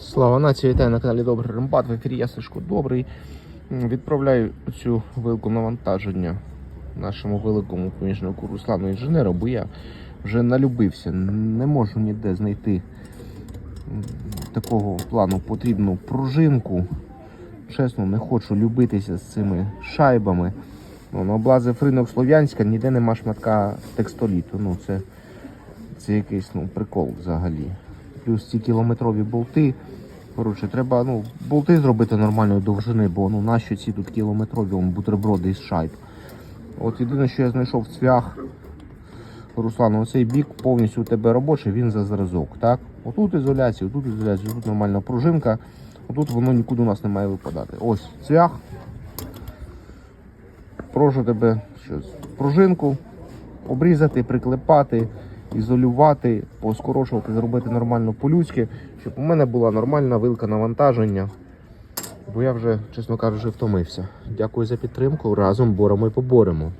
Слава нації, вітаю на каналі Добрий Рембат. В ефірі я Сашко Добрий. Відправляю цю вилку навантаження нашому великому помічнику Руслану інженеру, бо я вже налюбився. Не можу ніде знайти такого плану потрібну пружинку. Чесно, не хочу любитися з цими шайбами. Ну, облазив ринок Слов'янська, ніде нема шматка текстоліту. Ну, це, це якийсь ну, прикол взагалі. Плюс ці кілометрові болти. Коротше, треба ну, болти зробити нормальної довжини, бо ну нащо ці тут кілометрові вон, бутерброди із шайб. От єдине, що я знайшов цвях. Руслан, оцей бік повністю у тебе робочий, він за зразок. Так? Отут ізоляція, отут ізоляція, тут нормальна пружинка, отут воно нікуди у нас не має випадати. Ось цвях. Прошу тебе щось, пружинку обрізати, приклепати, ізолювати, поскорочувати, зробити нормально по-людськи, щоб у мене була нормальна вилка навантаження. Бо я вже, чесно кажучи, втомився. Дякую за підтримку. Разом боремо і поборемо.